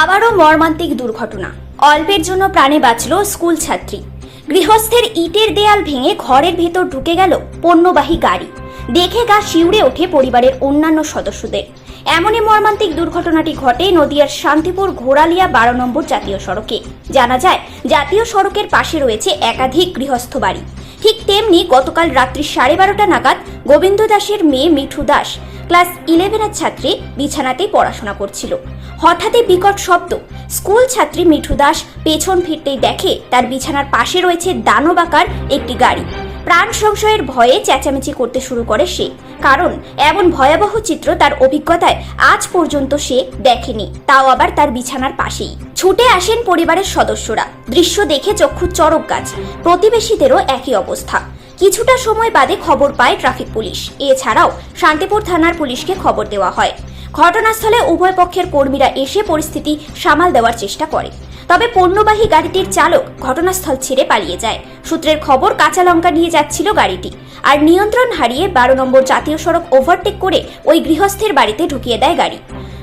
আবারও মর্মান্তিক দুর্ঘটনা। অল্পের জন্য প্রাণে বাঁচল স্কুল ছাত্রী। গৃহস্থের ইটের দেয়াল ভেঙে ঘরের ভেতর ঢুকে গেল পণ্যবাহী গাড়ি। দেখে গা শিউরে ওঠে পরিবারের অন্যান্য সদস্যদের। এমনই মর্মান্তিক দুর্ঘটনাটি ঘটে নদিয়ার শান্তিপুর ঘোড়ালিয়া বারো নম্বর জাতীয় সড়কে। জানা যায়, জাতীয় সড়কের পাশে রয়েছে একাধিক গৃহস্থ বাড়ি। ঠিক তেমনি গতকাল রাত্রি সাড়ে বারোটা নাগাদ গোবিন্দ দাসের মেয়ে মিঠু দাস ক্লাস ইলেভেনের ছাত্রী বিছানাতেই পড়াশোনা করছিল। হঠাৎই বিকট শব্দ। স্কুল ছাত্রী মিঠু দাস পেছন ফিরতেই দেখে তার বিছানার পাশে রয়েছে দানবাকার একটি গাড়ি। প্রাণ সংশয়ের ভয়ে চেঁচামেচি করতে শুরু করে সে। কারণ এমন ভয়াবহ চিত্র তার অভিজ্ঞতায় আজ পর্যন্ত সে দেখেনি। তাও আবার তার বিছানার পাশেই। ছুটে আসেন পরিবারের সদস্যরা। দৃশ্য দেখে চক্ষু চরক গাছ। প্রতিবেশীদেরও একই অবস্থা। কিছুটা সময় বাদে খবর পায় ট্রাফিক পুলিশ। এছাড়াও শান্তিপুর থানার পুলিশকে খবর দেওয়া হয়। ঘটনাস্থলে উভয় পক্ষের কর্মীরা এসে পরিস্থিতি সামাল দেওয়ার চেষ্টা করে। তবে পণ্যবাহী গাড়িটির চালক ঘটনাস্থল ছেড়ে পালিয়ে যায়। সূত্রের খবর, কাঁচা লঙ্কা নিয়ে যাচ্ছিল গাড়িটি আর নিয়ন্ত্রণ হারিয়ে বারো নম্বর জাতীয় সড়ক ওভারটেক করে ওই গৃহস্থের বাড়িতে ঢুকিয়ে দেয় গাড়ি।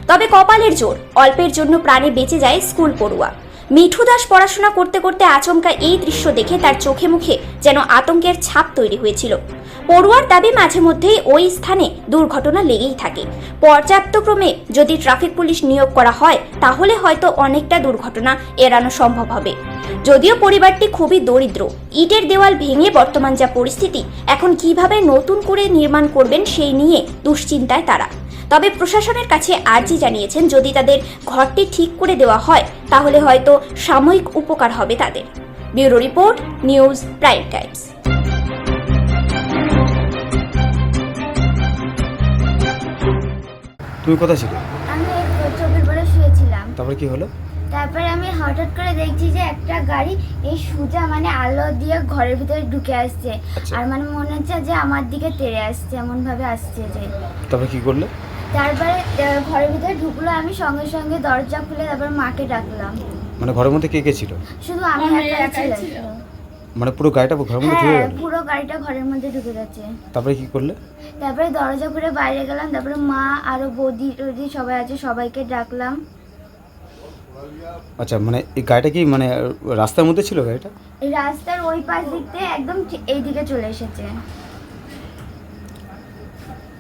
তবে কপালের জোর, অল্পের জন্য প্রাণে বেঁচে যায় স্কুল পড়ুয়া। মিঠু দাস পড়াশোনা করতে করতে আচমকা এই দৃশ্য দেখে তার চোখে মুখে যেন আতঙ্কের ছাপ তৈরি হয়েছিল। পড়ুয়ার দাবি মাঝে মধ্যেই ওই স্থানে দুর্ঘটনা লেগেই থাকে। পর্যাপ্তক্রমে যদি ট্রাফিক পুলিশ নিয়োগ করা হয়, তাহলে হয়তো অনেকটা দুর্ঘটনা এড়ানো সম্ভব হবে। যদিও পরিবারটি খুবই দরিদ্র, ইটের দেওয়াল ভেঙে বর্তমান যা পরিস্থিতি, এখন কীভাবে নতুন করে নির্মাণ করবেন সেই নিয়ে দুশ্চিন্তায় তারা। তবে প্রশাসনের কাছে আর্জি জানিয়েছেন, যদি তাদের ঘরটি ঠিক করে দেওয়া হয় তাহলে হয়তো সাময়িক উপকার হবে তাদের। Bureau report news prime times. তুমি কোথায় ছিলে? আমি এই চোখের পরে শুয়েছিলাম। তারপরে কি হলো? তারপরে আমি হঠাৎ করে দেখছি যে একটা গাড়ি এই সুজা মানে আলো দিয়ে ঘরের ভিতরে ঢুকে আসছে। আচ্ছা। আর মানে মনে হচ্ছে যে আমার দিকে তেড়ে আসছে এমন ভাবে আসছে যে। তারপরে কি করলে? তারপরে ঘরের ভিতরে ঢুকলো আমি সঙ্গে সঙ্গে দরজা খুলে তারপর মাকে ডাকলাম। মানে ঘরের মধ্যে কে কে ছিল? শুধু আমি একাই ছিলাম। মানে পুরো গাড়িটা ঘরের মধ্যে ঢুকে হ্যাঁ গেল? পুরো গাড়িটা ঘরের মধ্যে ঢুকে যাচ্ছে তারপরে কি করলে? তারপরে দরজা খুলে বাইরে গেলাম তারপরে মা আরও বৌদি টৌদি সবাই আছে সবাইকে ডাকলাম। আচ্ছা মানে এই গাড়িটা কি মানে রাস্তার মধ্যে ছিল গাড়িটা? এই রাস্তার ওই পাশ দিক থেকে একদম ঠিক এই দিকে চলে এসেছে।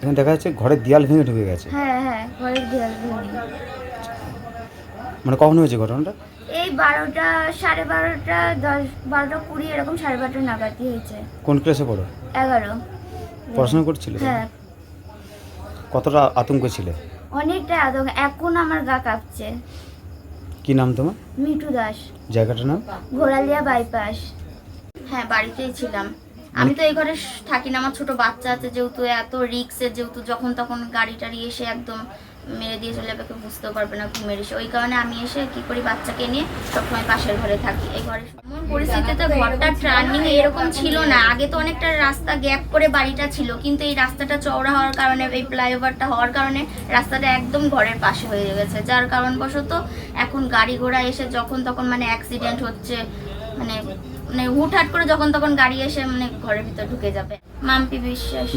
এখানে দেখা যাচ্ছে ঘরের দেয়াল ভেঙে ঢুকে গেছে। হ্যাঁ হ্যাঁ ঘরের দেয়াল ভেঙে। মানে কখন হয়েছে ঘটনাটা? এই বারোটা সাড়ে বারোটা দশ বারোটা কুড়ি এরকম সাড়ে বারোটা নাগাদই হয়েছে। কোন ক্লাসে পড়ো? এগারো। পড়াশোনা করছিলে? হ্যাঁ। কতটা আতঙ্ক ছিল? অনেকটা আতঙ্ক। এখন আমার গা কাঁপছে। কি নাম তোমার? মিঠু দাস। জায়গাটার নাম? ঘোড়ালিয়া বাইপাস। হ্যাঁ বাড়িতেই ছিলাম। আমি তো এই ঘরে থাকি না, আমার ছোট বাচ্চা আছে যেহেতু এত রিক্সের যেহেতু যখন তখন গাড়ি টাড়ি এসে একদম মেরে দিয়ে চলে যাবে, কেউ বুঝতেও পারবে না ঘুমের এসে ওই কারণে আমি এসে কি করি, বাচ্চাকে নিয়ে সবসময় পাশের ঘরে থাকি। এই ঘরে এমন পরিস্থিতিতে ঘরটা টার্নিং এরকম ছিল না। আগে তো অনেকটা রাস্তা গ্যাপ করে বাড়িটা ছিল, কিন্তু এই রাস্তাটা চওড়া হওয়ার কারণে, এই ফ্লাইওভারটা হওয়ার কারণে রাস্তাটা একদম ঘরের পাশে হয়ে গেছে। যার কারণবশত এখন গাড়ি ঘোড়া এসে যখন তখন মানে অ্যাক্সিডেন্ট হচ্ছে মানে মানে হুটহাট করে যখন তখন গাড়ি এসে মানে ঘরের ভিতর ঢুকে যাবে। মাম্পি বিশ্বাস।